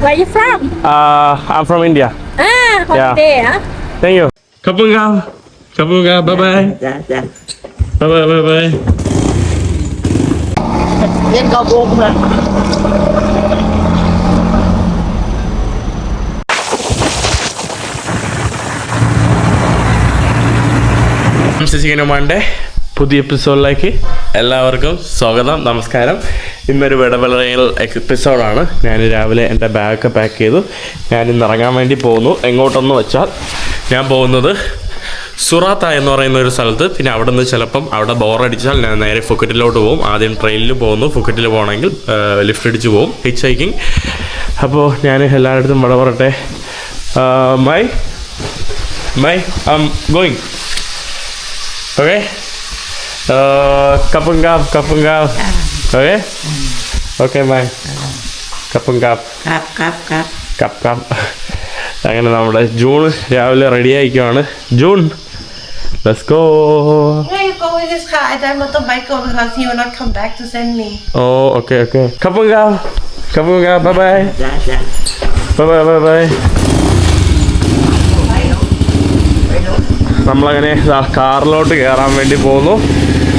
Where you from? Uh, I'm from India. Ah, holiday, huh? Thank you. Kapunga. Kapunga. Bye bye. Dạ, dạ. Bye bye. Bye bye. Lên cầu buông rồi. സിസികനുമാന്റെ പുതിയ എപ്പിസോഡിലേക്ക് എല്ലാവർക്കും സ്വാഗതം നമസ്കാരം. ഇന്നൊരു വിടവിളയൽ എപ്പിസോഡാണ്. ഞാൻ രാവിലെ എന്റെ ബാഗൊക്കെ പാക്ക് ചെയ്തു. ഞാൻ ഇന്ന് ഇറങ്ങാൻ വേണ്ടി പോകുന്നു. എങ്ങോട്ടെന്ന് വെച്ചാൽ ഞാൻ പോകുന്നത് സുറാത്ത എന്ന് പറയുന്ന ഒരു സ്ഥലത്ത്. പിന്നെ അവിടെ നിന്ന് ചിലപ്പം അവിടെ ബോറടിച്ചാൽ ഞാൻ നേരെ ഫുക്കറ്റിലോട്ട് പോകും. ആദ്യം ട്രെയിനിൽ പോകുന്നു. ഫുക്കറ്റിൽ പോകണമെങ്കിൽ ലിഫ്റ്റ് അടിച്ച് പോകും. ഹിച്ച് ഹൈക്കിങ് അപ്പോൾ ഞാൻ എല്ലായിടത്തും വിട പറട്ടെ my my I going Okay. Uh, kapungkap, kapungkap. Okay. Okay, bye. കപ്പും Cặp, cặp, cặp. Cup cup അങ്ങനെ നമ്മുടെ ജൂൺ രാവിലെ ready ആയിക്കുവാണ് June Let's go Where you go with this car? I don't want to bike over because he will not come back to send me. കാപ്പ് കപ്പും കാപ്പ് bye bye Dạ, dạ. Bye bye bye bye നമ്മളങ്ങനെ കാറിലോട്ട് കയറാൻ വേണ്ടി പോകുന്നു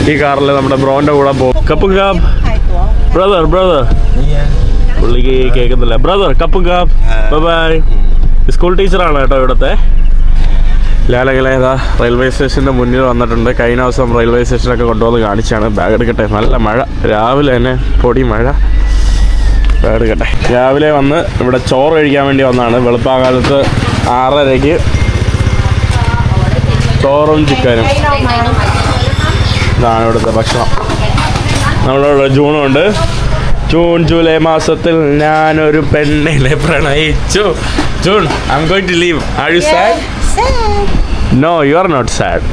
ഈ കാറിൽ നമ്മുടെ ബ്രോന്റെ കൂടെ പോകും കപ്പും കാപ്പ് ബ്രദർ ബ്രദർ പുള്ളിക്ക് കേൾക്കുന്നില്ല ബ്രദർ കപ്പും കാപ്പ് ബൈ സ്കൂൾ ടീച്ചറാണ് കേട്ടോ ഇവിടുത്തെ. ലാലകലേതാ റെയിൽവേ സ്റ്റേഷന്റെ മുന്നിൽ വന്നിട്ടുണ്ട്. കഴിഞ്ഞ ദിവസം റെയിൽവേ സ്റ്റേഷനൊക്കെ കൊണ്ടുവന്ന് കാണിച്ചാണ്. ബാഗ് എടുക്കട്ടെ. നല്ല മഴ. രാവിലെ തന്നെ പൊടി മഴ. ബാഗ് എടുക്കട്ടെ. രാവിലെ വന്ന് ഇവിടെ ചോറ് കഴിക്കാൻ വേണ്ടി വന്നതാണ് വെളുപ്പാകാലത്ത് ആറരയ്ക്ക് ചോറും ചിക്കനും ഇതാണ് ഇവിടുത്തെ ഭക്ഷണം. നമ്മളിവിടെ ജൂണുണ്ട്. ജൂൺ ജൂലൈ മാസത്തിൽ ഞാനൊരു പെണ്ണിനെ പ്രണയിച്ചു. June I'm going to leave are you sad no you are not sad.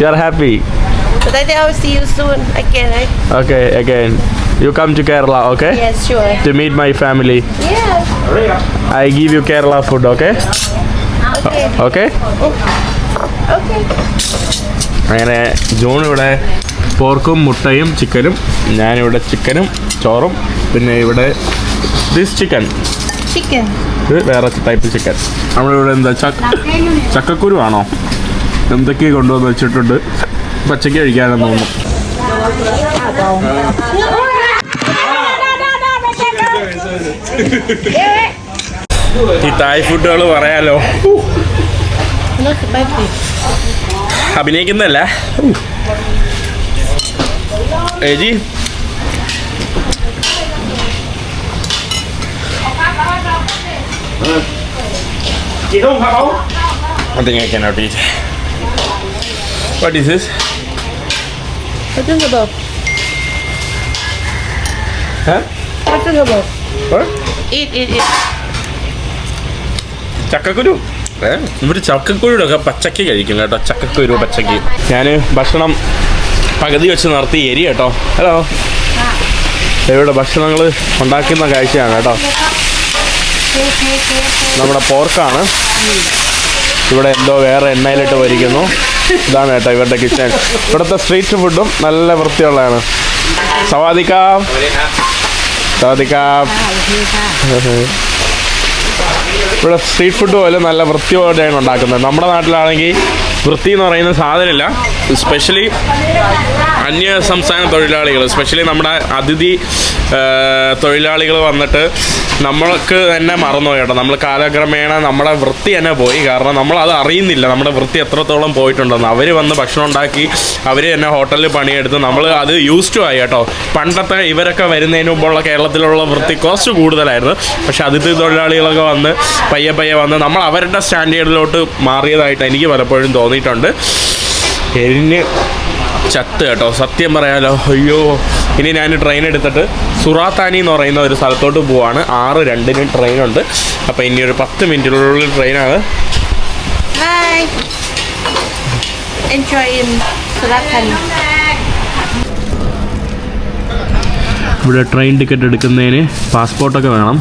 You are happy But I think I will see you soon again, right? Okay again you come to Kerala okay Yes, sure. To meet my family Yeah. I give you Kerala food okay Okay. Okay Okay. അങ്ങനെ June ഇവിടെ പോർക്കും മുട്ടയും chicken ഞാനിവിടെ chicken ചോറും പിന്നെ ഇവിടെ this chicken chicken ഇത് വേറെ ടൈപ്പ് ചിക്കൻ നമ്മളിവിടെ എന്താ ചക്ക ചക്കക്കുരു ആണോ? എന്തൊക്കെ കൊണ്ടുവന്ന് വെച്ചിട്ടുണ്ട്? പച്ചക്ക് കഴിക്കാനെന്ന് തോന്നുന്നു. ഈ തായ് ഫുഡുകൾ പറയാലോ. അഭിനയിക്കുന്നതല്ല ഏജി I think I cannot eat. What is this? What's this about? Huh? What's this about? What? Eat, eat, eat. ചക്കക്കുരു ഏ? ഇവർ ചക്കക്കുരുടെ ഒക്കെ പച്ചക്ക് കഴിക്കും കേട്ടോ ചക്കക്കുരു പച്ചക്ക്. ഞാൻ ഭക്ഷണം പകുതി വെച്ച് നിർത്തി എരി കേട്ടോ. ഹലോ? ഇവിടെ ഭക്ഷണങ്ങൾ ഉണ്ടാക്കുന്ന കാഴ്ചയാണ് കേട്ടോ. നമ്മുടെ പോർക്കാണ്. ഇവിടെ എന്തോ വേറെ എണ്ണയിലിട്ട് വരിക്കുന്നു ഇതാണ് കേട്ടോ ഇവരുടെ കിച്ചൺ. ഇവിടുത്തെ സ്ട്രീറ്റ് ഫുഡും നല്ല വൃത്തിയുള്ളതാണ്. സവാദിക്കാം. സവാദിക്കാം. ഇവിടെ സ്ട്രീറ്റ് ഫുഡ് പോലെ നല്ല വൃത്തിയോടെയാണ് ഉണ്ടാക്കുന്നത്. നമ്മുടെ നാട്ടിലാണെങ്കിൽ വൃത്തി എന്ന് പറയുന്ന സാധനമില്ല. സ്പെഷ്യലി അന്യ സംസ്ഥാന തൊഴിലാളികൾ സ്പെഷ്യലി നമ്മുടെ അതിഥി തൊഴിലാളികൾ വന്നിട്ട് നമ്മൾക്ക് തന്നെ മറന്നു കേട്ടോ. നമ്മൾ കാലക്രമേണ നമ്മുടെ വൃത്തി തന്നെ പോയി. കാരണം നമ്മൾ അത് അറിയുന്നില്ല നമ്മുടെ വൃത്തി എത്രത്തോളം പോയിട്ടുണ്ടെന്ന്. അവർ വന്ന് ഭക്ഷണം ഉണ്ടാക്കി അവർ തന്നെ ഹോട്ടലിൽ പണിയെടുത്ത് നമ്മൾ അത് യൂസ് ടു ആയി കേട്ടോ. പണ്ടത്തെ ഇവരൊക്കെ വരുന്നതിന് മുമ്പുള്ള കേരളത്തിലുള്ള വൃത്തി കുറച്ച് കൂടുതലായിരുന്നു. പക്ഷെ അതിഥി തൊഴിലാളികളൊക്കെ വന്ന് പയ്യെ പയ്യെ വന്ന് നമ്മൾ അവരുടെ സ്റ്റാൻഡേർഡിലോട്ട് മാറിയതായിട്ട് എനിക്ക് പലപ്പോഴും തോന്നിയിട്ടുണ്ട്. എരിഞ്ഞ് ചത്ത് കേട്ടോ. സത്യം പറയാലോ. അയ്യോ. ഇനി ഞാൻ ട്രെയിൻ എടുത്തിട്ട് സുറാത്താനി എന്ന് പറയുന്ന ഒരു സ്ഥലത്തോട്ട് പോവാണ്. ആറ് രണ്ടിന് ട്രെയിനുണ്ട് അപ്പോൾ ഇനി ഒരു പത്ത് മിനിറ്റിനുള്ളിൽ ട്രെയിനാണ്. ഇവിടെ ട്രെയിൻ ടിക്കറ്റ് എടുക്കുന്നതിന് പാസ്പോർട്ടൊക്കെ വേണം.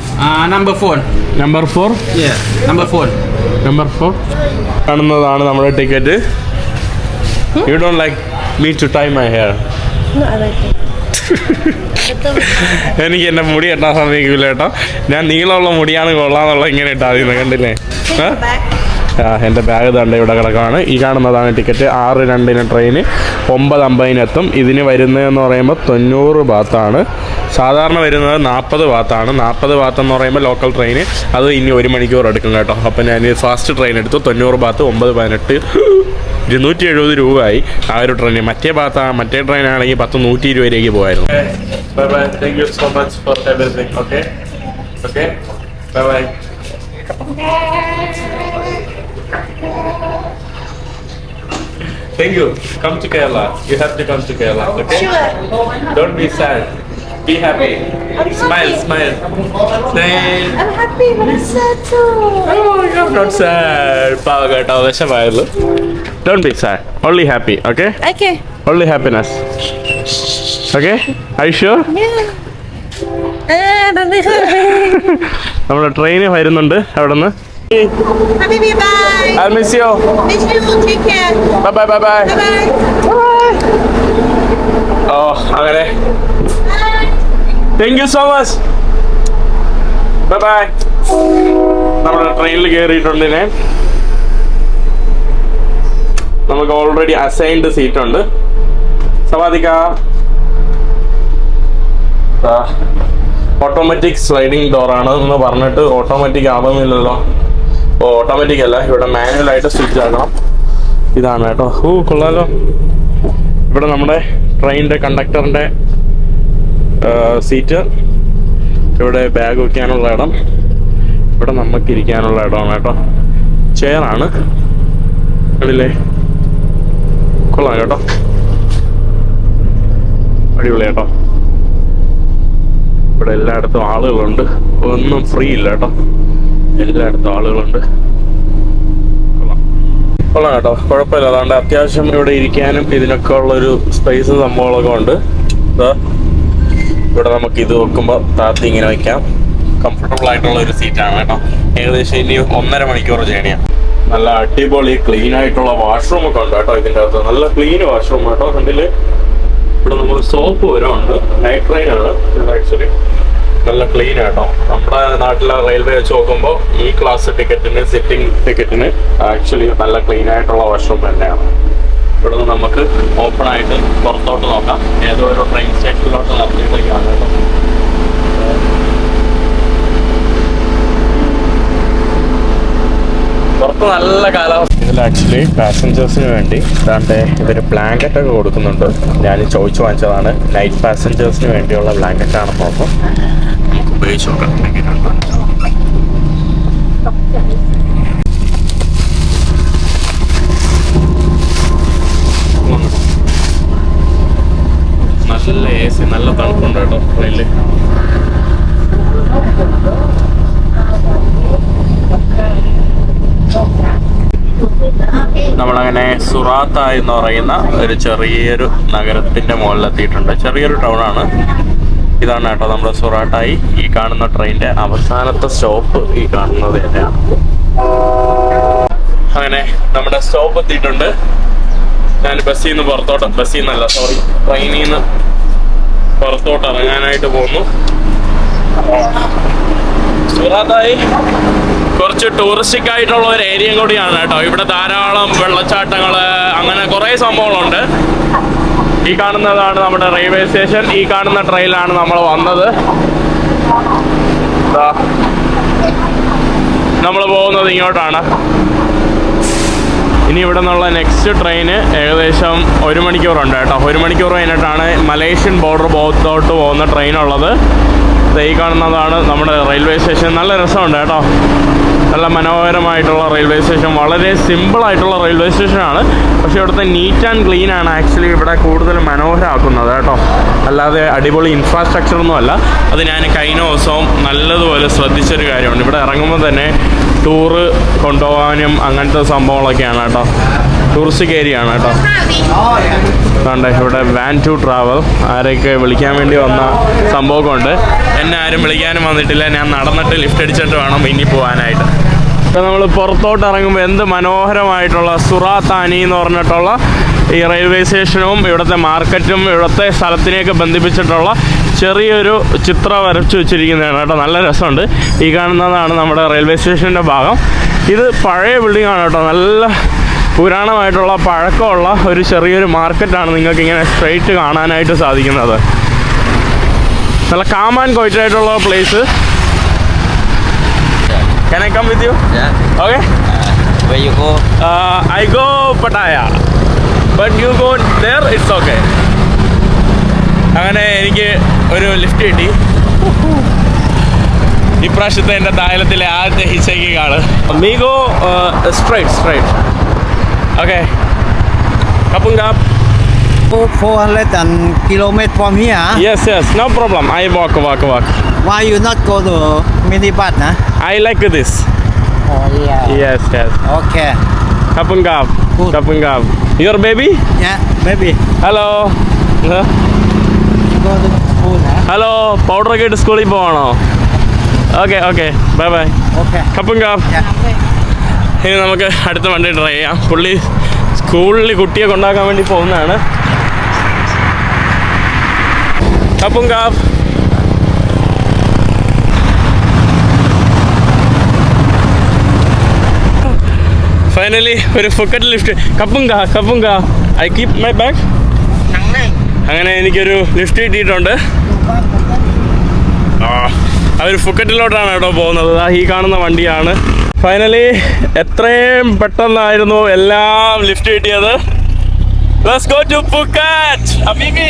Number four number four number four. Number four കാണുന്നതാണ് നമ്മുടെ ticket you don't like me to time my hair എനിക്ക് എന്റെ മുടി കെട്ടാൻ സമ്മതിക്കില്ല കേട്ടോ. ഞാൻ നീളമുള്ള മുടിയാണ് കൊള്ളാന്നുള്ള ഇങ്ങനെ ഇട്ടാ മതി കണ്ടില്ലേ? എന്റെ ബാഗ് തണ്ട ഇവിടെ കിടക്കുകയാണ് ഈ കാണുന്നതാണ് ടിക്കറ്റ് ആറ് രണ്ടിന് ട്രെയിന് ഒമ്പത് അമ്പതിനെത്തും ഇതിന് വരുന്നതെന്ന് പറയുമ്പോൾ തൊണ്ണൂറ് ഭാഗത്താണ്. സാധാരണ വരുന്നത് നാൽപ്പത് ഭാഗത്താണ്. നാൽപ്പത് ബാത്ത് എന്ന് പറയുമ്പോൾ ലോക്കൽ ട്രെയിന് അത് ഇനി ഒരു മണിക്കൂർ എടുക്കും കേട്ടോ. അപ്പം ഞാൻ ഫാസ്റ്റ് ട്രെയിൻ എടുത്തു. തൊണ്ണൂറ് ഭാഗത്ത് ഒമ്പത് പതിനെട്ട്. ഇരുന്നൂറ്റി എഴുപത് രൂപയായി ആ ഒരു ട്രെയിൻ മറ്റേ ഭാഗത്ത് മറ്റേ ട്രെയിൻ ആണെങ്കിൽ പത്ത് നൂറ്റി ഇരുപതിലേക്ക് പോയായിരുന്നു bye bye thank you so much for everything okay okay bye bye Thank you. Come to Kerala. You have to come to Kerala, okay? Sure. Don't be sad. Be happy. I'm Smile, happy. smile. Smile. I'm happy, but I'm sad too. Oh, you're not sad. പാവ കേട്ടോ വിഷമായുള്ളൂ Don't be sad. Only happy, okay? Okay. Only happiness. Okay? Are you sure? Yeah. And I'm happy. നമ്മുടെ train വരുന്നുണ്ട് അവിടെ നിന്ന് Habibi, bye. I miss you Miss you. Take care. Bye bye bye bye Bye ഓ അങ്ങനെ bye. Thank you so much bye bye നമ്മുടെ ട്രെയിനിൽ കയറിയിട്ടുണ്ട് ഞാൻ നമുക്ക് ഓൾറെഡി അസൈൻഡ് സീറ്റ് ഉണ്ട്. സവാദിക്ക. ഓട്ടോമാറ്റിക് സ്ലൈഡിങ് ഡോറാണ് എന്ന് പറഞ്ഞിട്ട് ഓട്ടോമാറ്റിക് ആവുന്നില്ലല്ലോ. ഓ ഓട്ടോമാറ്റിക് അല്ല. ഇവിടെ മാനുവൽ ആയിട്ട് സ്വിച്ച് ആക്കണം. ഇതാണ് കേട്ടോ. ഓ കൊള്ളാലോ. ഇവിടെ നമ്മുടെ ട്രെയിനിന്റെ കണ്ടക്ടറിന്റെ സീറ്റ്. ഇവിടെ ബാഗ് വെക്കാനുള്ള ഇടം. ഇവിടെ നമുക്ക് ഇരിക്കാനുള്ള ഇടമാണ് കേട്ടോ. ചെയറാണ് കണ്ടില്ലേ? കൊള്ളാം കേട്ടോ. അടിപൊളി കേട്ടോ. ഇവിടെ എല്ലായിടത്തും ആളുകളുണ്ട്. ഒന്നും ഫ്രീ ഇല്ല കേട്ടോ. എല്ലായിടത്തും ആളുകളുണ്ട്. കൊള്ളാം. കൊള്ളാം കേട്ടോ. കുഴപ്പമില്ല. അതുകൊണ്ട് അത്യാവശ്യം ഇവിടെ ഇരിക്കാനും ഇതിനൊക്കെ ഉള്ളൊരു സ്പേസ് സംഭവങ്ങളൊക്കെ ഉണ്ട്. ഇവിടെ നമുക്ക് ഇത് വെക്കുമ്പോൾ താത്തി ഇങ്ങനെ വെക്കാം. കംഫർട്ടബിൾ ആയിട്ടുള്ള ഒരു സീറ്റാണ് കേട്ടോ. ഏകദേശം ഇനി ഒന്നര മണിക്കൂർ ജേണിയാണ് നല്ല അടിപൊളി ക്ലീൻ ആയിട്ടുള്ള വാഷ്റൂം ഒക്കെ ഉണ്ട് കേട്ടോ ഇതിന്റെ അകത്ത്. നല്ല ക്ലീൻ വാഷ്റൂം കേട്ടോ. കണ്ടിൽ ഇവിടെ നമ്മൾ സോപ്പ് വരെ ഉണ്ട് നൈറ്റ് ട്രെയിൻ ആണ് ആക്ച്വലി നല്ല ക്ലീൻ ആട്ടോ നമ്മുടെ നാട്ടിലെ റെയിൽവേ വെച്ച് നോക്കുമ്പോൾ ഈ ക്ലാസ് ടിക്കറ്റിന് സിറ്റിംഗ് ടിക്കറ്റിന് ആക്ച്വലി നല്ല ക്ലീൻ ആയിട്ടുള്ള വാഷ്റൂം തന്നെയാണ്. ഇവിടെ നിന്ന് നമുക്ക് ഓപ്പൺ ആയിട്ട് പുറത്തോട്ട് നോക്കാം. ഏതോ ഒരു ട്രെയിൻ സ്റ്റേഷനിലോട്ട് നടത്തിയിട്ടേക്കാണ് കേട്ടോ. പുറത്ത് നല്ല കാലാവസ്ഥ. ഇതിൽ ആക്ച്വലി പാസഞ്ചേഴ്സിന് വേണ്ടി ദാണ്ടെ ഇതൊരു ബ്ലാങ്കറ്റ് ഒക്കെ കൊടുക്കുന്നുണ്ട്. ഞാൻ ചോദിച്ചു വാങ്ങിച്ചതാണ്. നൈറ്റ് പാസഞ്ചേഴ്സിന് വേണ്ടിയുള്ള ബ്ലാങ്കറ്റ് ആണ് നോക്കും. നമുക്ക് ഉപയോഗിച്ച് നോക്കാം എങ്ങനെയുണ്ട് നല്ല എ സി നല്ല തണുപ്പുണ്ട് കേട്ടോ ട്രെയിനിൽ നമ്മളങ്ങനെ സുറാത്ത എന്ന് പറയുന്ന ഒരു ചെറിയൊരു നഗരത്തിന്റെ മുകളിലെത്തിയിട്ടുണ്ട്. ചെറിയൊരു ടൗൺ ആണ് ഇതാണ് കേട്ടോ നമ്മുടെ സുറാട്ടായി. ഈ കാണുന്ന ട്രെയിനിന്റെ അവസാനത്തെ സ്റ്റോപ്പ് ഈ കാണുന്നത് തന്നെയാണ്. അങ്ങനെ നമ്മുടെ സ്റ്റോപ്പ് എത്തിയിട്ടുണ്ട്. ഞാൻ ബസ്സിൽ നിന്ന് പുറത്തോട്ട്. ബസ്സിൽ നിന്നല്ല സോറി ട്രെയിനിൽ നിന്ന് പുറത്തോട്ട് ഇറങ്ങാനായിട്ട് പോകുന്നു. സുഹൃത്തായി കുറച്ച് ടൂറിസ്റ്റിക് ആയിട്ടുള്ള ഒരു ഏരിയ കൂടിയാണ് കേട്ടോ. ഇവിടെ ധാരാളം വെള്ളച്ചാട്ടങ്ങൾ അങ്ങനെ കുറേ സംഭവങ്ങളുണ്ട്. ഈ കാണുന്നതാണ് നമ്മുടെ റെയിൽവേ സ്റ്റേഷൻ. ഈ കാണുന്ന ട്രെയിനിലാണ് നമ്മൾ വന്നത്. നമ്മൾ പോകുന്നത് ഇങ്ങോട്ടാണ്. ഇനി ഇവിടെ നിന്നുള്ള നെക്സ്റ്റ് ട്രെയിന് ഏകദേശം ഒരു മണിക്കൂറുണ്ട് കേട്ടോ. ഒരു മണിക്കൂർ കഴിഞ്ഞിട്ടാണ് മലേഷ്യൻ ബോർഡർ ഭാഗത്തോട്ട് പോകുന്ന ദേ ഈ കാണുന്നതാണ് നമ്മുടെ റെയിൽവേ സ്റ്റേഷൻ നല്ല രസമുണ്ട് കേട്ടോ. നല്ല മനോഹരമായിട്ടുള്ള റെയിൽവേ സ്റ്റേഷൻ വളരെ സിമ്പിൾ ആയിട്ടുള്ള റെയിൽവേ സ്റ്റേഷനാണ് പക്ഷെ ഇവിടുത്തെ നീറ്റ് ആൻഡ് ക്ലീൻ ആണ് ആക്ച്വലി ഇവിടെ കൂടുതൽ മനോഹരമാക്കുന്നത് കേട്ടോ. അല്ലാതെ അടിപൊളി ഇൻഫ്രാസ്ട്രക്ചർ ഒന്നും അല്ല. അത് ഞാൻ കഴിഞ്ഞ ദിവസവും നല്ലതുപോലെ ശ്രദ്ധിച്ചൊരു കാര്യമാണ്. ഇവിടെ ഇറങ്ങുമ്പോൾ തന്നെ ടൂറ് കൊണ്ടുപോകാനും അങ്ങനത്തെ സംഭവങ്ങളൊക്കെയാണ് കേട്ടോ. ടൂറിസ്റ്റ് ഏരിയയാണ് കേട്ടോ. കണ്ടേ ഇവിടെ വാൻ ടു ട്രാവൽ ആരെയൊക്കെ വിളിക്കാൻ വേണ്ടി വന്ന സംഭവമൊക്കെ എന്നെ ആരും വിളിക്കാനും വന്നിട്ടില്ല. ഞാൻ നടന്നിട്ട് ലിഫ്റ്റ് അടിച്ചിട്ട് വേണം ഇനി പോകാനായിട്ട് ഇപ്പം നമ്മൾ പുറത്തോട്ട് ഇറങ്ങുമ്പോൾ എന്ത് മനോഹരമായിട്ടുള്ള സുറാത്താനി എന്ന് പറഞ്ഞിട്ടുള്ള ഈ റെയിൽവേ സ്റ്റേഷനും ഇവിടുത്തെ മാർക്കറ്റും ഇവിടുത്തെ സ്ഥലത്തിനെയൊക്കെ ബന്ധിപ്പിച്ചിട്ടുള്ള ചെറിയൊരു ചിത്രം വരച്ചു വെച്ചിരിക്കുന്നതാണ് കേട്ടോ. നല്ല രസമുണ്ട്. ഈ കാണുന്നതാണ് നമ്മുടെ റെയിൽവേ സ്റ്റേഷന്റെ ഭാഗം. ഇത് പഴയ ബിൽഡിംഗ് ആണ് കേട്ടോ. നല്ല പുരാണമായിട്ടുള്ള പഴക്കമുള്ള ഒരു ചെറിയൊരു മാർക്കറ്റാണ് നിങ്ങൾക്ക് ഇങ്ങനെ സ്ട്രെയിറ്റ് കാണാനായിട്ട് സാധിക്കുന്നത് നല്ല calm and കോയിറ്റായിട്ടുള്ള place Can I come with you? Yeah. Okay. Where you go? Uh, I go Pattaya. But you go there, it's okay. അങ്ങനെ എനിക്ക് ഒരു ലിഫ്റ്റ് കിട്ടി ഇപ്രാവശ്യത്തെ എന്റെ തായലത്തിലെ ആദ്യത്തെ ഹിച്ചൈക്കിംഗ് ആണ് മീഗോ സ്ട്രൈറ്റ് സ്ട്രൈറ്റ് ഓക്കെ കപ്പും കാപ്പ് 400 kilometers from here. huh? Yes yes no problem I walk walk walk Why you not go to minibus? Huh? I like this Oh yeah. Yes yes Okay. കപ്പും കാപ്പ് Good. കപ്പും കാപ്പ് your baby Yeah, maybe hello go to school. Huh? Hello പൗഡറൊക്കെ ഇട്ട് സ്കൂളിൽ പോവാണോ okay okay bye bye Okay. കപ്പും കാപ്പ് Yeah. ഇനി നമുക്ക് അടുത്ത വണ്ടി ട്രൈ ചെയ്യാം. പുള്ളി സ്കൂളിൽ കുട്ടിയെ കൊണ്ടാക്കാൻ വേണ്ടി പോകുന്നതാണ്. അപ്പം കാപ്പ് ഫൈനലി ഒരു ഫുക്കറ്റ് ലിഫ്റ്റ് കപ്പും കാ കപ്പും കാ. ഐ കീപ് മൈ ബാഗ് അങ്ങനെ എനിക്കൊരു ലിഫ്റ്റ് കിട്ടിയിട്ടുണ്ട്. ആ അവർ ഫുക്കറ്റിലോട്ടാണ് കേട്ടോ പോകുന്നത്. ഈ കാണുന്ന വണ്ടിയാണ്. ഫൈനലി എത്രയും പെട്ടെന്നായിരുന്നു എല്ലാം ലിഫ്റ്റ് കിട്ടിയത്. Let's go to Phuket! അമീഗി!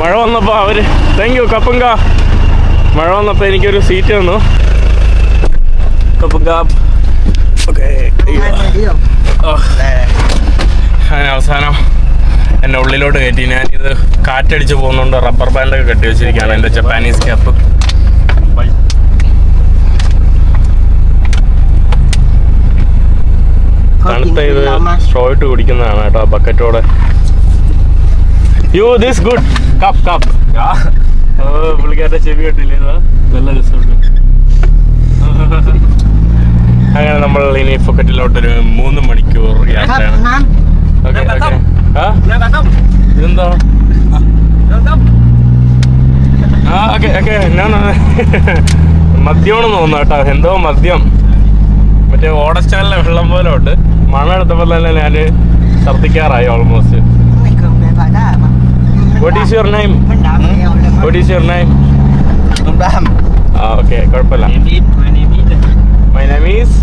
മഴ വന്നപ്പോൾ അവർ താങ്ക് യു കപ്പുങ്ക മഴ വന്നപ്പോൾ എനിക്കൊരു സീറ്റ് തന്നു. കപ്പുങ്ക ഓക്കെ അങ്ങനെ അവസാനം എന്റെ ഉള്ളിലോട്ട് കയറ്റി. ഞാനിത് കാറ്റടിച്ച് പോകുന്നുണ്ട്. റബ്ബർ ബാൻഡൊക്കെ കെട്ടി വെച്ചിരിക്കുകയാണ്. എന്റെ ജപ്പാനീസ് ക്യാപ്പ് തണുത്ത ഇത് സ്ട്രോ ഇട്ട് കുടിക്കുന്നതാണ് കേട്ടോ ബക്കറ്റോടെ you this good cup cup പുള്ളിക്കാരുടെ ചെവി കെട്ടില്ലേ? നല്ല രസമുണ്ട്. അങ്ങനെ നമ്മൾ ഇനി ഫുക്കറ്റിലോട്ടൊരു മൂന്ന് മണിക്കൂർ യാത്രയാണ്. ഓക്കെ ഓക്കെ ഇതെന്താ? ആ ഓക്കെ ഓക്കെ ഞാൻ മദ്യമാണെന്ന് തോന്നുന്നു കേട്ടോ. എന്തോ മദ്യം. മറ്റേ ഓടച്ചാലിലെ വെള്ളം പോലെ ഉണ്ട്. മണം എടുത്തപ്പോൾ തന്നെ ഞാൻ ഛർദിക്കാറായി almost what is your name what is your name ആ ഓക്കെ കുഴപ്പമില്ല. മൈ നെയിം ഈസ്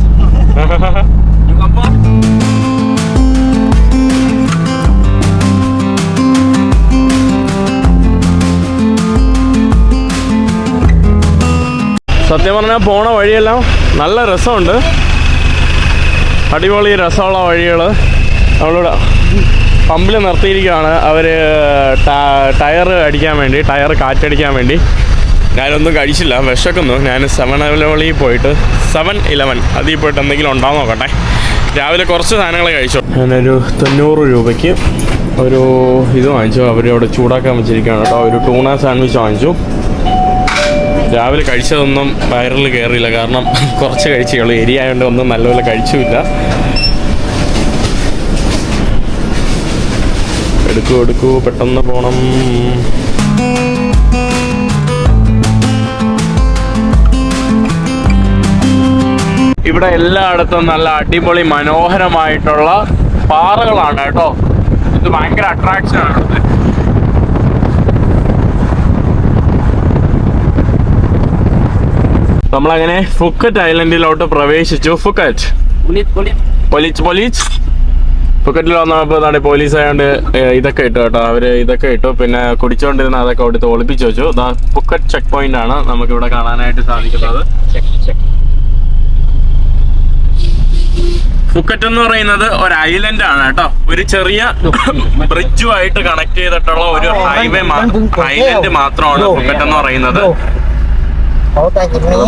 സത്യം പറഞ്ഞാൽ പോണ വഴിയെല്ലാം നല്ല രസമുണ്ട്. അടിപൊളി രസമുള്ള വഴികൾ നമ്മളിവിടെ പമ്പിൽ നിർത്തിയിരിക്കുകയാണ്. അവർ ടയർ അടിക്കാൻ വേണ്ടി ടയർ കാറ്റടിക്കാൻ വേണ്ടി. ഞാനൊന്നും കഴിച്ചില്ല വിശക്കുന്നു. ഞാൻ സെവൻ ഇലവനിൽ പോയിട്ട് സെവൻ ഇലവൻ അതിൽ പോയിട്ട് എന്തെങ്കിലും ഉണ്ടാവും നോക്കട്ടെ. രാവിലെ കുറച്ച് സാധനങ്ങൾ കഴിച്ചു. ഞാനൊരു തൊണ്ണൂറ് രൂപയ്ക്ക് ഒരു ഇത് വാങ്ങിച്ചു. അവിടെ ചൂടാക്കാൻ വെച്ചിരിക്കുകയാണ് കേട്ടോ. ഒരു ടൂണ സാൻഡ്വിച്ച് വാങ്ങിച്ചു. രാവിലെ കഴിച്ചതൊന്നും വയറിൽ കയറിയില്ല കാരണം കുറച്ച് കഴിച്ചേ കഴിച്ചുള്ളൂ എരിയായതുകൊണ്ട് ഒന്നും നല്ലപോലെ കഴിച്ചുമില്ല. എടുക്കൂ എടുക്കൂ പെട്ടെന്ന് പോണം. ഇവിടെ എല്ലായിടത്തും നല്ല അടിപൊളി മനോഹരമായിട്ടുള്ള പാറകളാണ് കേട്ടോ. ഇത് ഭയങ്കര അട്രാക്ഷൻ ആണ്. നമ്മളങ്ങനെ ഫുക്കറ്റ് ഐലൻഡിലോട്ട് പ്രവേശിച്ചു ഫുക്കറ്റ് പൊലിച്ച് പൊലിച്ച് ഫുക്കറ്റിൽ വന്നപ്പോൾ എന്താണ് പോലീസ് ആയതുകൊണ്ട് ഇതൊക്കെ ഇട്ടു കേട്ടോ അവർ ഇതൊക്കെ ഇട്ടു പിന്നെ കുടിച്ചുകൊണ്ടിരുന്ന അതൊക്കെ അവിടുത്തെ ഒളിപ്പിച്ചു വെച്ചു ദാ ഫുക്കറ്റ് ചെക്ക് പോയിന്റ് ആണ് നമുക്ക് ഇവിടെ കാണാനായിട്ട് സാധിക്കുന്നത് ഫുക്കറ്റ് എന്ന് പറയുന്നത് ഒരു ഐലൻഡ് ആണ് കേട്ടോ ഒരു ചെറിയ ബ്രിഡ്ജുമായിട്ട് കണക്ട് ചെയ്തിട്ടുള്ള ഒരു ഹൈവേ ഐലൻഡ് മാത്രമാണ് ഫുക്കറ്റ് എന്ന് പറയുന്നത്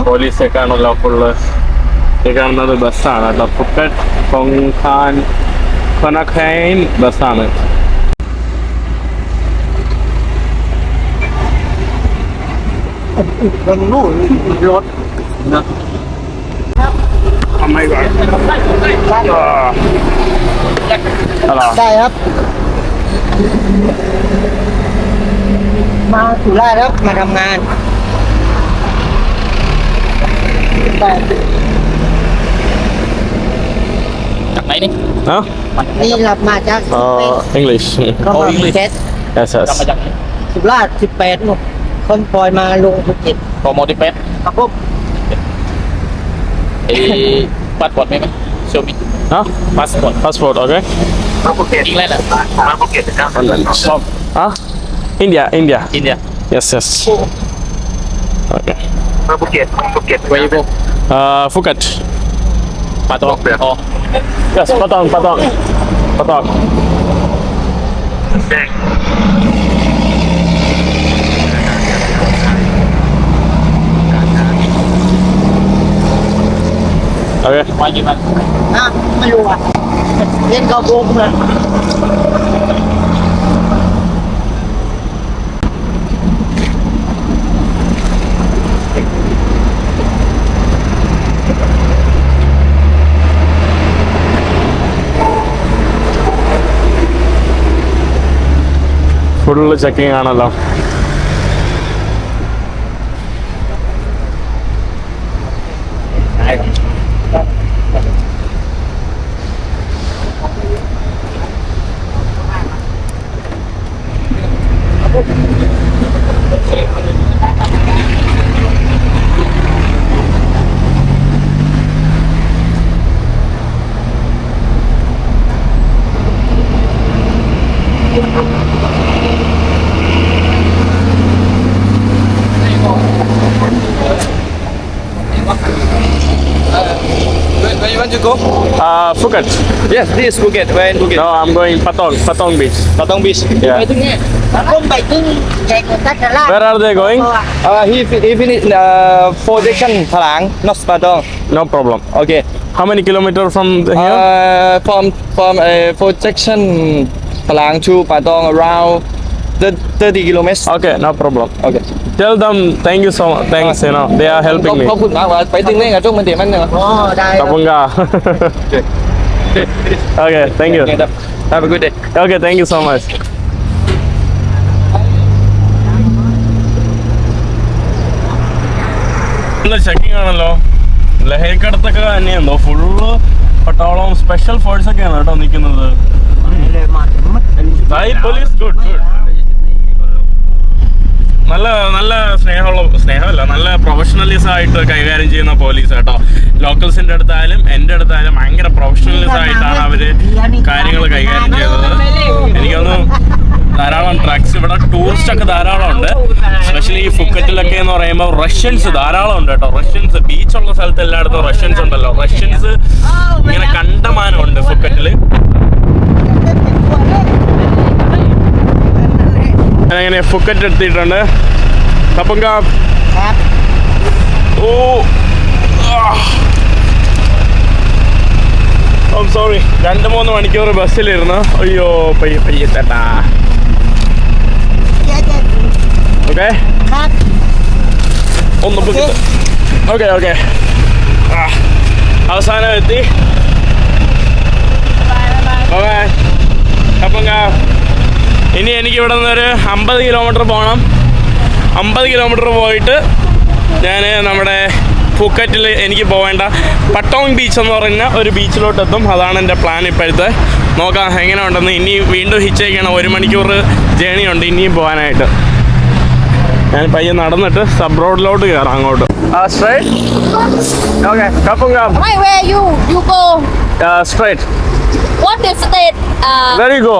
പോലീസ് ഒക്കെ ആണല്ലോ ഫുള്ള് ഈ കാണുന്നത് ബസ്സാണ് കേട്ടോ ഫുക്കറ്റ് കൊങ്കാൻ കൊനഖൈൻ ബസ്സാണ് ตรงนู้นรถ Oh my god. Hello. ได้ครับ มาสุราษฎร์ครับมาทำงาน ได้จากไหนนี่ Huh? นี่หลับมาจาก Uh, English. ก็มาภูเก็ต Yes, กลับมา yes. จากสุราษฎร์สิบแปดหมดคนปล่อยมาลงภูเก็ตโปรโมติเป็ดครับผมเอ้พาสปอร์ตไหมไหมโชว์มิ Huh? พาสปอร์ต Passport, okay? อิงแลนด์อะ Huh? India, India. อินเดีย Yes, yes. Okay. เวย์โบ Uh, Phuket. ปาตองอ๋อ Yes, Patong, Patong. Patong. Eh, Fukat. Patok. Oh. Yes, patok, patok. Patok. Oke. Okay. Nah, full checking ആണല്ലോ. Yes, this is Phuket. Where in Phuket? No, I'm going Patong, Patong Beach. Patong Beach. ไป Yeah. ถึงเนี่ยผมไปถึงแข่งกับทัศราช Where are they going? Uh, he fi- he finished uh, four section Palang, not Patong. No problem. Okay. How many kilometers from the here? Uh, from from uh, four section Palang to Patong around thir- 30 kilometers. Okay, no problem. Okay. Tell them thank you so much. Thanks, you know, they are helping me. ขอบคุณมากว่าไปถึงนี่กับจุ๊กมันเดี๋ยวมันเนี่ย อ๋อได้ครับ Kapunga. okay, thank you. Have a good day. Okay, thank you so much. Checking ആണല്ലോ ലഹരിക്കടത്തൊക്കെ തന്നെയാണോ full പട്ടാളം special force ഒക്കെയാണ് കേട്ടോ നിൽക്കുന്നത് police good good നല്ല നല്ല സ്നേഹമുള്ള സ്നേഹമല്ല നല്ല പ്രൊഫഷണലിസം ആയിട്ട് കൈകാര്യം ചെയ്യുന്ന പോലീസ് കേട്ടോ ലോക്കൽസിന്റെ അടുത്തായാലും എന്റെ അടുത്തായാലും ഭയങ്കര പ്രൊഫഷണലിസം ആയിട്ടാണ് അവർ കാര്യങ്ങൾ കൈകാര്യം ചെയ്തത് എനിക്കൊന്ന് ധാരാളം ഡ്രഗ്സ് ഇവിടെ ടൂറിസ്റ്റ് ഒക്കെ ധാരാളം ഉണ്ട്. സ്പെഷ്യലി ഈ ഫുക്കറ്റിലൊക്കെ എന്ന് പറയുമ്പോൾ റഷ്യൻസ് ധാരാളം ഉണ്ട് കേട്ടോ റഷ്യൻസ് ബീച്ചുള്ള സ്ഥലത്ത് എല്ലായിടത്തും റഷ്യൻസ് ഉണ്ടല്ലോ. റഷ്യൻസ് ഇങ്ങനെ കണ്ടമാനമുണ്ട് ഫുക്കറ്റിൽ ഞാനങ്ങനെ ഫുക്കറ്റ് എടുത്തിട്ടുണ്ട്. അപ്പം ഓ. ഓ സോറി രണ്ട് മൂന്ന് മണിക്കൂർ ബസ്സിലിരുന്നു. അയ്യോ പയ്യ പയ്യെ തട്ടാ ഓക്കെ ഒന്ന് ഓക്കെ ഓക്കെ അവസാനം എത്തി. കപ്പങ്ക ഇനി എനിക്ക് ഇവിടെ നിന്ന് ഒരു അമ്പത് കിലോമീറ്റർ പോകണം അമ്പത് കിലോമീറ്റർ പോയിട്ട് ഞാൻ നമ്മുടെ ഫുക്കറ്റിൽ എനിക്ക് പോകേണ്ട പട്ടോങ് ബീച്ച് എന്ന് പറയുന്ന ഒരു ബീച്ചിലോട്ട് എത്തും അതാണ് എന്റെ പ്ലാൻ ഇപ്പോഴത്തെ. നോക്കാം എങ്ങനെ ഉണ്ടെന്ന് ഇനി വീണ്ടും ഹിച്ചേക്കാണ് ഒരു മണിക്കൂർ ജേണി ഉണ്ട്. ഇനിയും പോകാനായിട്ട് ഞാൻ പയ്യെ നടന്നിട്ട് സബ് റോഡിലോട്ട് കയറാം അങ്ങോട്ട്. സ്ട്രൈറ്റ് ഓക്കെ കപ്പും കാപ്പ്? Straight What? Uh, go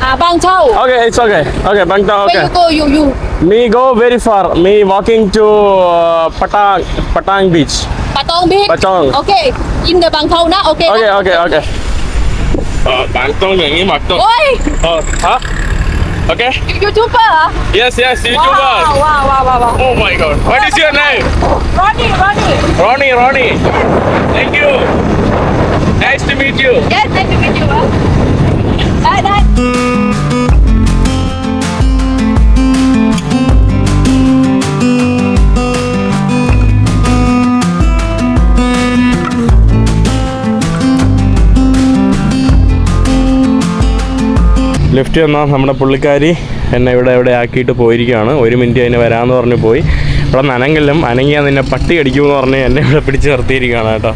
Ah, Bang Okay, it's okay. Okay, Bang Chao. Okay. Where you go, you you. Me go very far. Me walking to uh, Patang Patang Beach. Patong Beach. Patong. Okay. In the Bang Chao na. Okay. Okay, okay, okay. Uh, Bang Chao ni mak tu. Oi. Uh, huh? Okay. YouTuber. Ah? Yes, yes, YouTuber. Wow, wow, wow, wow, wow. Oh my God. What is your name? Ronnie, Ronnie. Ronnie, Ronnie. Thank you. Nice to meet you. Yes, nice to meet you. Lift വന്നാൽ നമ്മുടെ പുള്ളിക്കാരി എന്നെ ഇവിടെ ഇവിടെ ആക്കിയിട്ട് പോയിരിക്കുകയാണ്. ഒരു minute അതിന് വരാമെന്ന് പറഞ്ഞ് പോയി. ഇവിടെ നനങ്കല്ലും അനങ്ങിയാൽ നിന്നെ പട്ടി അടിക്കുമെന്ന് പറഞ്ഞ് എന്നെ ഇവിടെ പിടിച്ച് നിർത്തിയിരിക്കുകയാണ് കേട്ടോ.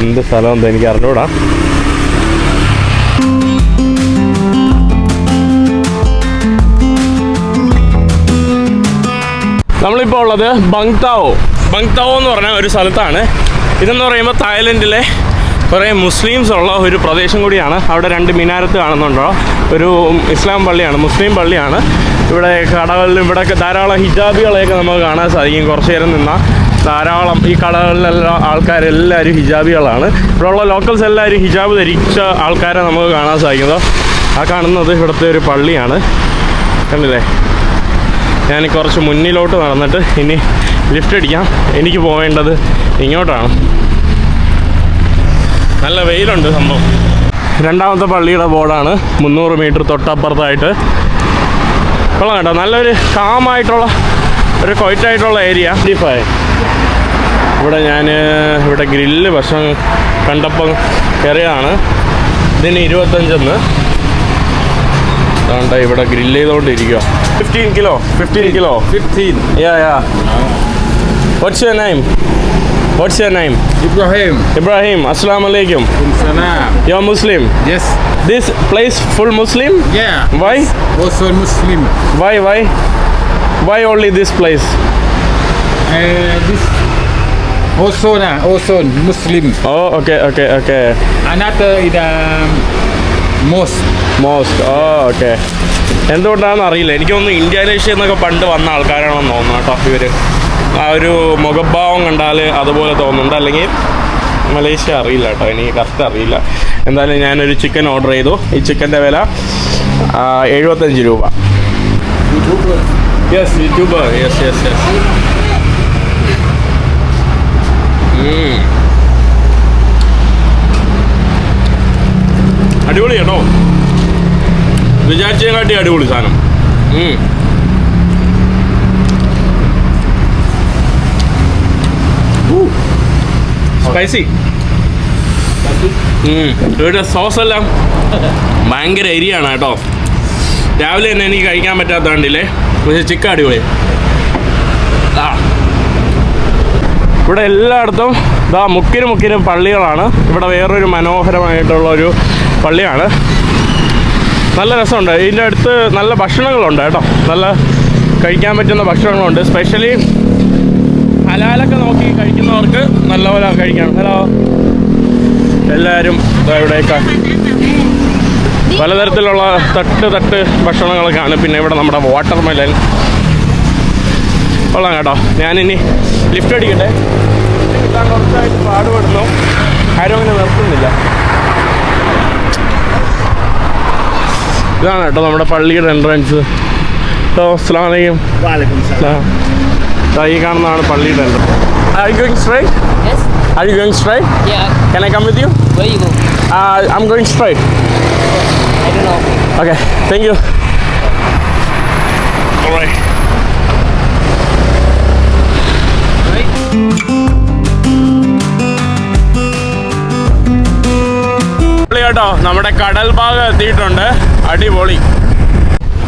എന്ത് സ്ഥലം എന്താ എനിക്ക് അറിഞ്ഞൂടാ. നമ്മളിപ്പോൾ ഉള്ളത് ബങ്താവോ ബങ്താവോ എന്ന് പറഞ്ഞ ഒരു സ്ഥലത്താണ്. ഇതെന്ന് പറയുമ്പോൾ തായ്ലൻഡിലെ കുറേ മുസ്ലിംസ് ഉള്ള ഒരു പ്രദേശം കൂടിയാണ്. അവിടെ രണ്ട് മിനാരത്ത് കാണുന്നുണ്ടോ? ഒരു ഇസ്ലാം പള്ളിയാണ് മുസ്ലിം പള്ളിയാണ്. ഇവിടെ കടകളിൽ ഇവിടെ ധാരാളം ഹിജാബികളെയൊക്കെ നമുക്ക് കാണാൻ സാധിക്കും. കുറച്ച് നേരം നിന്നാൽ ധാരാളം ഈ കടകളിലെല്ലാം ആൾക്കാരെല്ലാവരും ഹിജാബികളാണ്. ഇവിടെയുള്ള ലോക്കൽസ് എല്ലാവരും ഹിജാബ് ധരിച്ച ആൾക്കാരെ നമുക്ക് കാണാൻ സാധിക്കുന്നത് ആ കാണുന്നത് ഇവിടുത്തെ ഒരു പള്ളിയാണ്. കണ്ടില്ലേ? ഞാൻ കുറച്ച് മുന്നിലോട്ട് നടന്നിട്ട് ഇനി ലിഫ്റ്റ് അടിക്കാം. എനിക്ക് പോകേണ്ടത് ഇങ്ങോട്ടാണ്. നല്ല വെയിലുണ്ട് സംഭവം. രണ്ടാമത്തെ പള്ളിയുടെ ബോർഡാണ്. മുന്നൂറ് മീറ്റർ തൊട്ടപ്പുറത്തായിട്ട്. കൊള്ളാം കേട്ടോ. നല്ലൊരു കാമായിട്ടുള്ള ഒരു കൊയറ്റായിട്ടുള്ള ഏരിയ. ഫൈവ് ഇവിടെ ഞാൻ ഇവിടെ ഗ്രില്ല് ഭക്ഷണം കണ്ടപ്പം കയറിയതാണ്. ഇതിന് ഇരുപത്തഞ്ചെന്ന്. അതുകൊണ്ട് ഇവിടെ ഗ്രില്ല് ചെയ്തുകൊണ്ടിരിക്കുക fifteen kilo fifteen kilo fifteen yeah yeah what's your name what's your name Ibrahim. വലൈക്കും Salam. You are Muslim Yes. This place full Muslim Yeah. Why Also Muslim. Why why why only this place Uh, this also na also Muslim. Oh okay okay okay Another is um, mosque. Mosque oh okay എന്തുകൊണ്ടാണെന്ന് അറിയില്ല എനിക്കൊന്ന് ഇന്ത്യാനേഷ്യ എന്നൊക്കെ പണ്ട് വന്ന ആൾക്കാരാണെന്ന് തോന്നുന്നു കേട്ടോ ഇവർ ആ ഒരു മുഖഭാവം കണ്ടാൽ അതുപോലെ തോന്നുന്നുണ്ട്. അല്ലെങ്കിൽ മലേഷ്യ അറിയില്ല കേട്ടോ. എനിക്ക് കറക്റ്റ് അറിയില്ല. എന്തായാലും ഞാനൊരു ചിക്കൻ ഓർഡർ ചെയ്തു. ഈ ചിക്കന്റെ വില എഴുപത്തഞ്ച് രൂപ. Yes YouTuber yes yes yes അടിപൊളി കേട്ടോ. വിചാരിച്ചതിനെക്കാട്ടി അടിപൊളി സാധനം. സ്പൈസി ഇവിടെ സോസ് എല്ലാം ഭയങ്കര എരിയാണ് കേട്ടോ. രാവിലെ തന്നെ എനിക്ക് കഴിക്കാൻ പറ്റാത്ത കണ്ടില്ലേ? പക്ഷേ ചിക്കൻ അടിപൊളി. ഇവിടെ എല്ലായിടത്തും ഇതാ മുക്കിനും മുക്കിനും പള്ളികളാണ്. ഇവിടെ വേറൊരു മനോഹരമായിട്ടുള്ള ഒരു പള്ളിയാണ്. നല്ല രസമുണ്ട്. ഇതിന്റെ അടുത്ത് നല്ല ഭക്ഷണങ്ങളുണ്ട് കേട്ടോ. നല്ല കഴിക്കാൻ പറ്റുന്ന ഭക്ഷണങ്ങളുണ്ട്. സ്പെഷ്യലി ഹലാലൊക്കെ നോക്കി കഴിക്കുന്നവർക്ക് നല്ലപോലെ കഴിക്കാം. ഹലോ എല്ലാവരും ഇവിടെയൊക്കെ പലതരത്തിലുള്ള തട്ട് തട്ട് ഭക്ഷണങ്ങളൊക്കെയാണ് പിന്നെ ഇവിടെ നമ്മുടെ വാട്ടർ മെലൻ കൊള്ളാം കേട്ടോ. ഞാനിനി ലിഫ്റ്റ് അടിക്കട്ടെ. ലിഫ്റ്റ് കിട്ടാൻ കുറച്ചായിട്ട് പാടുപെടുന്നു. ആരും അങ്ങനെ നിർത്തുന്നില്ല. ഇതാണ് കേട്ടോ നമ്മുടെ പള്ളിയുടെ എൻട്രൻസ് ഹലോ അസ്സാം വലൈക്കും ഈ കാണുന്നതാണ് പള്ളിയുടെ entrance I going straight I going straight can I come with you I am going straight okay thank you ട്ടോ നമ്മുടെ കടൽ ഭാഗം എത്തിയിട്ടുണ്ട്. അടിപൊളി.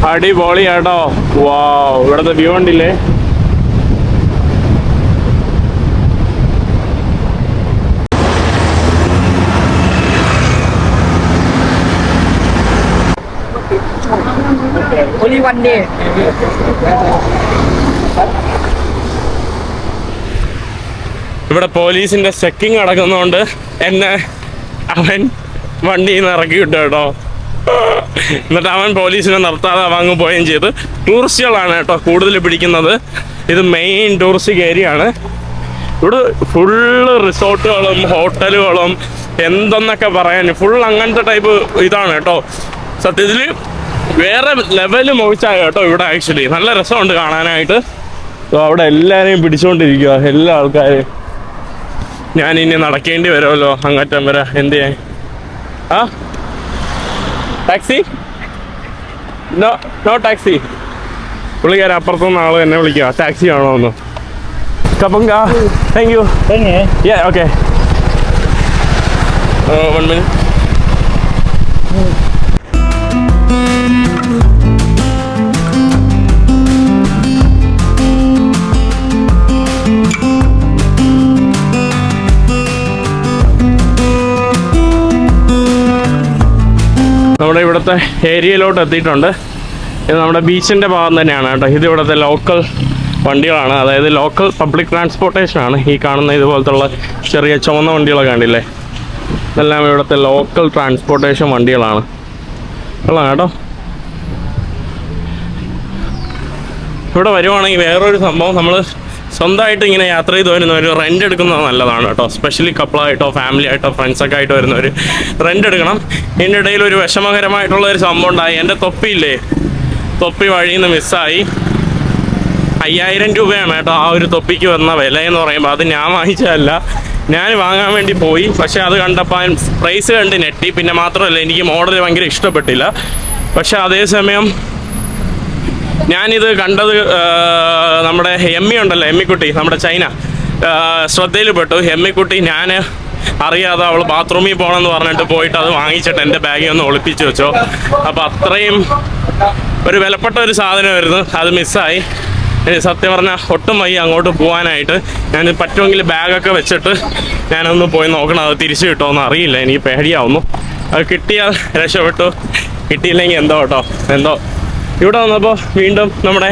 അടിപൊളി ആട്ടോ വാ ഇവിടുത്തെ വ്യൂ ഉണ്ടില്ലേ Only one day. ഇവിടെ പോലീസിന്റെ ചെക്കിങ് നടക്കുന്നതുകൊണ്ട് എന്നെ അവൻ വണ്ടിയിൽ നിന്ന് ഇറക്കി വിട്ടു കേട്ടോ. എന്നിട്ട് അവൻ പോലീസിനെ നിർത്താതെ അവൻ അങ്ങ് പോവുകയും ചെയ്ത്. ടൂറിസ്റ്റുകളാണ് കേട്ടോ കൂടുതൽ പിടിക്കുന്നത്. ഇത് മെയിൻ ടൂറിസ്റ്റ് ഏരിയയാണ് ഇവിടെ ഫുള്ള് റിസോർട്ടുകളും ഹോട്ടലുകളും എന്തെന്നൊക്കെ പറയാൻ ഫുൾ അങ്ങനത്തെ ടൈപ്പ് ഇതാണ് കേട്ടോ. സത്യത്തിൽ വേറെ ലെവൽ മോശമായ കേട്ടോ ഇവിടെ ആക്ച്വലി നല്ല രസമുണ്ട് കാണാനായിട്ട്. അവിടെ എല്ലാവരെയും പിടിച്ചുകൊണ്ടിരിക്കുക എല്ലാ ആൾക്കാരെയും. ഞാൻ ഇനി നടക്കേണ്ടി വരുമല്ലോ അങ്ങറ്റം വരെ. എന്ത് ചെയ്യാൻ ആ? ടാക്സി? No no taxi. പുള്ളിക്കാരൻ അപ്പുറത്തുനിന്ന് ആൾ എന്നെ വിളിക്കുക ടാക്സി ആണോ ഒന്ന് കപ്പങ്ക thank you yeah okay one minute നമ്മുടെ ഇവിടുത്തെ ഏരിയയിലോട്ട് എത്തിയിട്ടുണ്ട്. ഇത് നമ്മുടെ ബീച്ചിന്റെ ഭാഗം തന്നെയാണ് കേട്ടോ. ഇത് ഇവിടുത്തെ ലോക്കൽ വണ്ടികളാണ്. അതായത് ലോക്കൽ പബ്ലിക് ട്രാൻസ്പോർട്ടേഷൻ ആണ്. ഈ കാണുന്ന ഇതുപോലത്തുള്ള ചെറിയ ചുവന്ന വണ്ടികളൊക്കെ കണ്ടില്ലേ? ഇതെല്ലാം ഇവിടുത്തെ ലോക്കൽ ട്രാൻസ്പോർട്ടേഷൻ വണ്ടികളാണ്. കൊള്ളാം കേട്ടോ. ഇവിടെ വരുവാണെങ്കിൽ വേറൊരു സംഭവം നമ്മൾ സ്വന്തമായിട്ട് ഇങ്ങനെ യാത്ര ചെയ്ത് വരുന്നവർ റെന്റ് എടുക്കുന്നത് നല്ലതാണ് കേട്ടോ. സ്പെഷ്യലി കപ്പിളായിട്ടോ ഫാമിലി ആയിട്ടോ ഫ്രണ്ട്സൊക്കെ ആയിട്ട് വരുന്നവർ റെന്റ് എടുക്കണം. ഇതിന്റെ ഇടയിൽ ഒരു വിഷമകരമായിട്ടുള്ള ഒരു സംഭവം ഉണ്ടായി. എന്റെ തൊപ്പിയില്ലേ? തൊപ്പി വഴിയിൽ നിന്ന് മിസ്സായി അയ്യായിരം രൂപയാണ് കേട്ടോ ആ ഒരു തൊപ്പിക്ക് വന്ന വില എന്ന് പറയുമ്പോൾ അത് ഞാൻ വാങ്ങിച്ചതല്ല. ഞാൻ വാങ്ങാൻ വേണ്ടി പോയി. പക്ഷേ അത് കണ്ടപ്പോൾ പ്രൈസ് കണ്ട് നെറ്റി പിന്നെ മാത്രമല്ല എനിക്ക് മോഡൽ ഭയങ്കര ഇഷ്ടപ്പെട്ടില്ല. പക്ഷേ അതേസമയം ഞാനിത് കണ്ടത് നമ്മുടെ എമ്മി ഉണ്ടല്ലോ എമ്മിക്കുട്ടി നമ്മുടെ ചൈന. ശ്രദ്ധയിൽപ്പെട്ടു. എമ്മിക്കുട്ടി ഞാൻ അറിയാതെ അവൾ ബാത്റൂമിൽ പോകണമെന്ന് പറഞ്ഞിട്ട് പോയിട്ട് അത് വാങ്ങിച്ചിട്ട് എന്റെ ബാഗിൽ ഒന്ന് ഒളിപ്പിച്ച് വെച്ചോ. അപ്പോൾ അത്രയും ഒരു വിലപ്പെട്ട ഒരു സാധനമായിരുന്നു. അത് മിസ്സായി. സത്യം പറഞ്ഞാൽ ഒട്ടും വയ്യ അങ്ങോട്ട് പോകാനായിട്ട് ഞാൻ പറ്റുമെങ്കിൽ ബാഗൊക്കെ വെച്ചിട്ട് ഞാനൊന്ന് പോയി നോക്കണം. അത് തിരിച്ചു കിട്ടുമോ അറിയില്ല. എനിക്ക് പേടിയാവുന്നു. അത് കിട്ടിയാൽ രക്ഷപ്പെട്ടു. കിട്ടിയില്ലെങ്കിൽ എന്തോ കേട്ടോ. എന്തോ ഇവിടെ വന്നപ്പോൾ വീണ്ടും നമ്മുടെ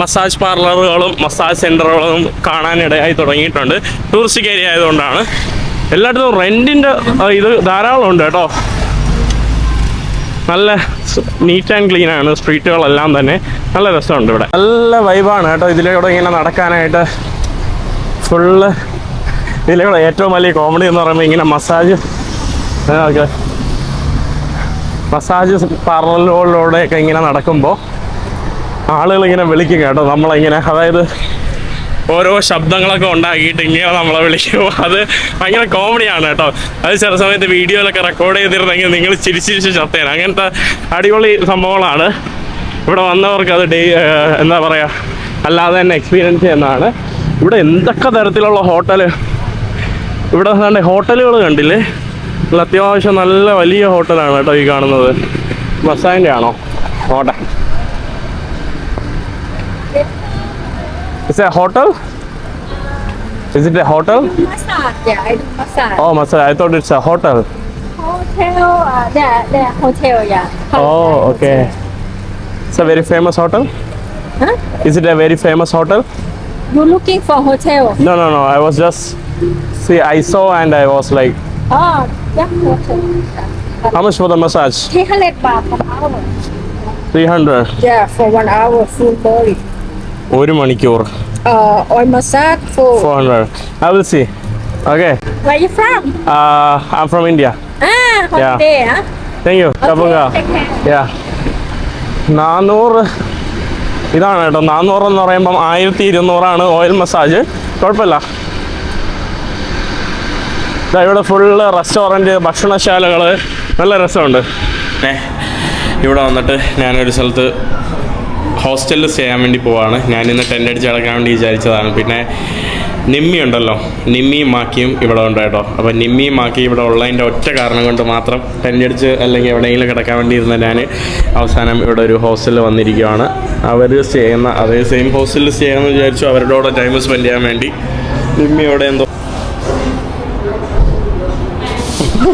മസാജ് പാർലറുകളും മസാജ് സെന്ററുകളും കാണാനിടയായി തുടങ്ങിയിട്ടുണ്ട്. ടൂറിസ്റ്റ് ഏരിയ ആയതുകൊണ്ടാണ്. എല്ലായിടത്തും റെന്റിന്റെ ഇത് ധാരാളം ഉണ്ട് കേട്ടോ. നല്ല നീറ്റ് ആൻഡ് ക്ലീൻ ആണ് സ്ട്രീറ്റുകളെല്ലാം തന്നെ. നല്ല രസമുണ്ട് ഇവിടെ. നല്ല വൈബാണ് കേട്ടോ ഇതിലൂടെ ഇങ്ങനെ നടക്കാനായിട്ട്. ഫുള്ള് ഇതിലൂടെ ഏറ്റവും വലിയ കോമഡി എന്ന് പറയുമ്പോൾ ഇങ്ങനെ മസാജ്. ഓക്കെ. മസാജ് പാർലറിലൂടെയൊക്കെ ഇങ്ങനെ നടക്കുമ്പോൾ ആളുകൾ ഇങ്ങനെ വിളിക്കും കേട്ടോ. നമ്മളിങ്ങനെ അതായത് ഓരോ ശബ്ദങ്ങളൊക്കെ ഉണ്ടാക്കിയിട്ട് ഇങ്ങനെ നമ്മളെ വിളിക്കും. അത് ഭയങ്കര കോമഡിയാണ് കേട്ടോ. അത് ചില സമയത്ത് വീഡിയോയിലൊക്കെ റെക്കോർഡ് ചെയ്തിരുന്നെങ്കിൽ നിങ്ങൾ ചിരിച്ചിരിച്ച് ചത്തേനെ അങ്ങനത്തെ അടിപൊളി സംഭവങ്ങളാണ്. ഇവിടെ വന്നവർക്ക് അത് ഡേ എന്താ പറയുക അല്ലാതെ തന്നെ എക്സ്പീരിയൻസ് ചെയ്യുന്നതാണ്. ഇവിടെ എന്തൊക്കെ തരത്തിലുള്ള ഹോട്ടൽ ഇവിടെ ഹോട്ടലുകൾ കണ്ടില്ലേ? അല്ല അത്യാവശ്യം നല്ല വലിയ ഹോട്ടലാണ് കേട്ടോ ഈ കാണുന്നത്. ബസ് സ്റ്റാൻഡ് ആണോ hotel hotel is it a hotel oh masala I thought it's a hotel oh okay it's very famous hotel is it a very famous hotel You're looking for hotel? No, no, no. I was just... See, I saw and I was like... Oh, yeah, how much for the massage? 300 baht per hour. Three hundred. Yeah, for one hour, full body. ഒരു മണിക്കൂർ Uh, oil massage for. Four hundred I will see okay Where you from? Uh, I'm from India. Ah, holiday, huh? Thank you കപ്പുക take care. Yeah നാനൂറ് ഇതാണ് കേട്ടോ നാനൂറ് എന്ന് പറയുമ്പം ആയിരത്തി ഇരുന്നൂറാണ് oil massage കുഴപ്പമില്ല ഇവിടെ ഫുള്ള് റെസ്റ്റോറന്റ് ഭക്ഷണശാലകൾ. നല്ല രസമുണ്ട്. ഇവിടെ വന്നിട്ട് ഞാനൊരു സ്ഥലത്ത് ഹോസ്റ്റലിൽ സ്റ്റേ ചെയ്യാൻ വേണ്ടി പോവാണ്. ഞാൻ ഇന്ന് ടെന്റ് അടിച്ച് കിടക്കാൻ വേണ്ടി വിചാരിച്ചതാണ്. പിന്നെ നിമ്മി ഉണ്ടല്ലോ. നിമ്മിയും മാക്കിയും ഇവിടെ ഉണ്ട് കേട്ടോ. അപ്പോൾ നിമ്മിയും മാക്കി ഇവിടെ ഉള്ളതിന്റെ ഒറ്റ കാരണം കൊണ്ട് മാത്രം ടെന്റ് അടിച്ച് അല്ലെങ്കിൽ എവിടെയെങ്കിലും കിടക്കാൻ വേണ്ടി ഇരുന്ന ഞാൻ അവസാനം ഇവിടെ ഒരു ഹോസ്റ്റലിൽ വന്നിരിക്കുകയാണ് അവർ സ്റ്റേ ചെയ്യുന്ന അതേ സെയിം ഹോസ്റ്റലിൽ സ്റ്റേ ചെയ്യാമെന്ന് വിചാരിച്ചു അവരുടെ കൂടെ ടൈം സ്പെൻഡ് ചെയ്യാൻ വേണ്ടി നിമ്മി എന്തോ